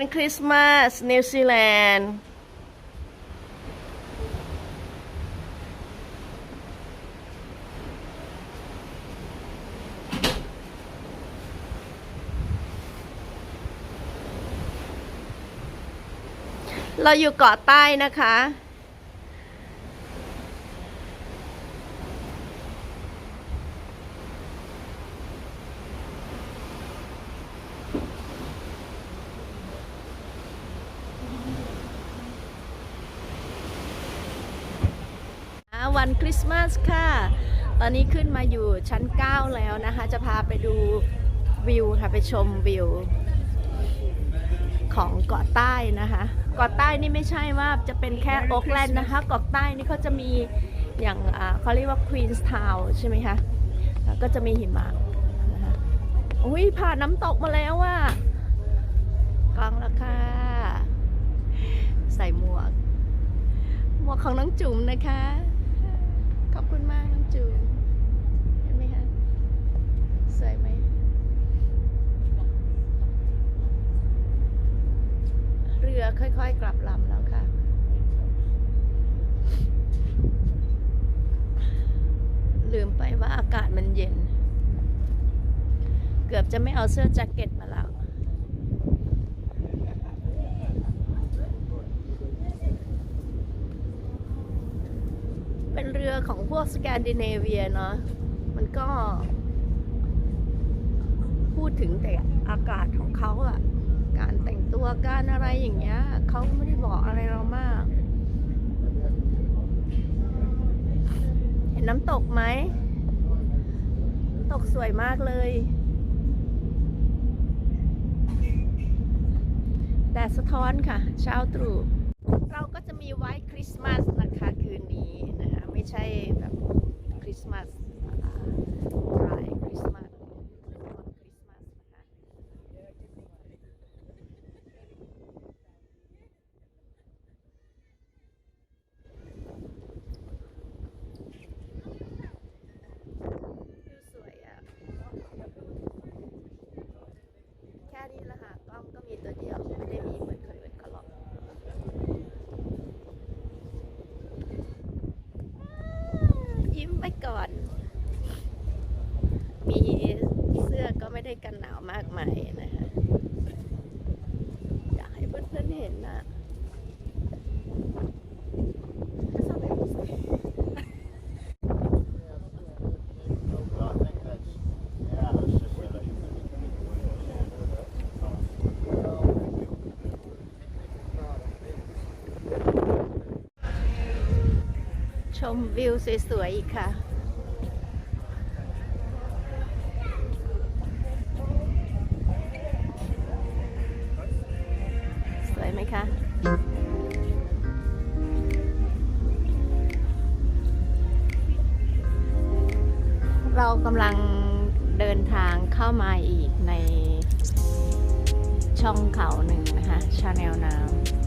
วันคริสต์มาสนิวซีแลนด์เราอยู่เกาะใต้นะคะ วันคริสต์มาสค่ะ ตอนนี้ขึ้นมาอยู่ชั้น 9 แล้วนะคะ จะพาไปดูวิวค่ะไปชมวิว ของเกาะใต้นะคะเกาะใต้นี่ไม่ใช่ว่าจะเป็นแค่โอ๊กแลนด์นะคะเกาะใต้นี่เขาจะมีอย่างอ่าเขาเรียกว่าควีนส์ทาวใช่ไหมคะแล้วก็จะมีหิมะนะคะอุ้ยผ่านน้ำตกมาแล้วว่ะกลางราคาใส่หมวก หมวกของน้องจุ๋มนะคะข อบคุณมากน้องจุ๋มเห็นไหมคะสวยไหมเรือค่อยๆกลับลำแล้วค่ะลืมไปว่าอากาศมันเย็น เกือบจะไม่เอาเสื้อแจ็คเก็ตมาแล้ว เป็นเรือของพวกสแกนดิเนเวียเนาะมันก็ พูดถึงแต่อากาศของเขาอะการแต่งตัวการอะไรอย่างเงี้ยเขาไม่ได้บอกอะไรเรามาก เห็นน้ำตกไหมตกสวยมากเลยแดดสะท้อนค่ะ เช้าตรู่เราก็จะมีไว้คริสต์มาสนะคะคืนนี้นะคะ ไม่ใช่แบบคริสต์มาสรายคริสต์มาสวันคริสต์มาสนะคะ วิวสวยอะ แค่นี้ละค่ะกล้องก็มีตัวเดียว ไม่ได้มีเหมือนคนอื่นเขาหรอก ยิ้มไปก่อน มีเสื้อก็ ไม่ได้กันหนาวมากมายนะคะอยากให้เพื่อนๆเห็นนะชมวิวสวยๆอีกค่ะ เรากำลังเดินทางเข้ามาอีกในช่องเขาหนึ่งนะคะชาแนลน้ำ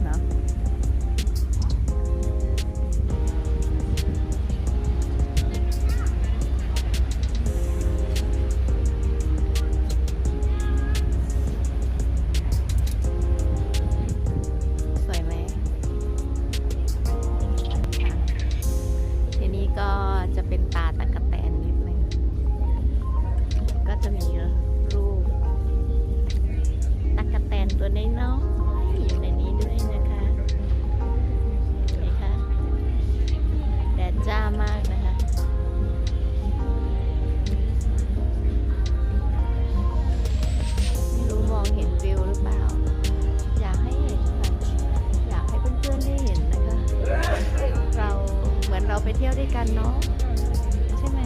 ใช่ไหม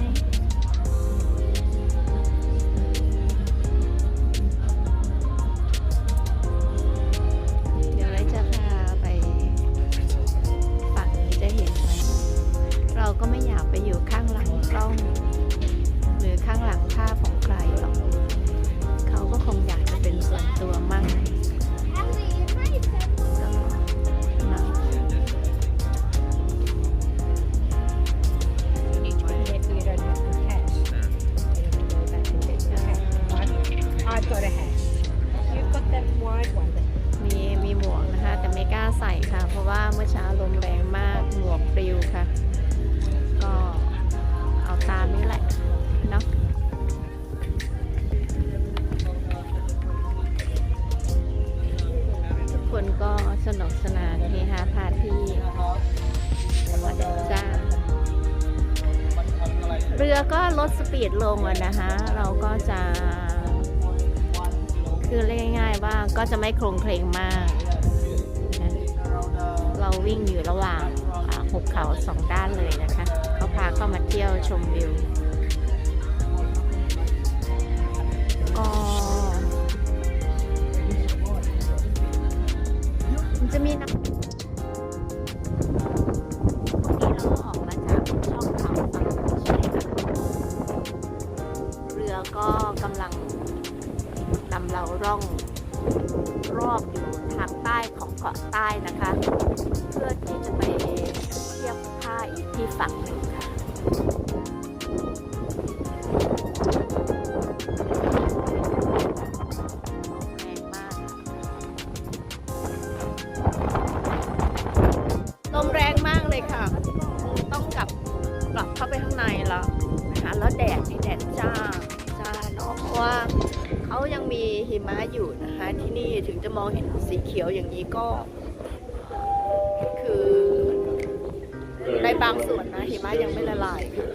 มีมีหมวกนะคะ แต่ไม่กล้าใส่ค่ะ เพราะว่าเมื่อเช้าลมแรงมากหมวกปลิวค่ะ ก็เอาตามนี้แหละเนาะทุกคนก็สนุกสนานเฮฮาพาที่วัดจ้าเรือก็ลดสปีดลงนะคะ เราก็จะ คือเรียกง่ายๆว่าก็จะไม่โครงเคลงมาก เราวิ่งอยู่ระหว่างหุบเขาสองด้านเลยนะคะ เขาพาเข้ามาเที่ยวชมวิว รอบอยู่ทางใต้ของเกาะใต้นะคะ เพื่อที่จะไปเทียบท่าอีกที่ฝั่งหนึ่งค่ะ มีหิมะอยู่นะคะ ที่นี่ถึงจะมองเห็นสีเขียวอย่างนี้ก็ คือในบางส่วนนะหิมะยังไม่ละลายค่ะ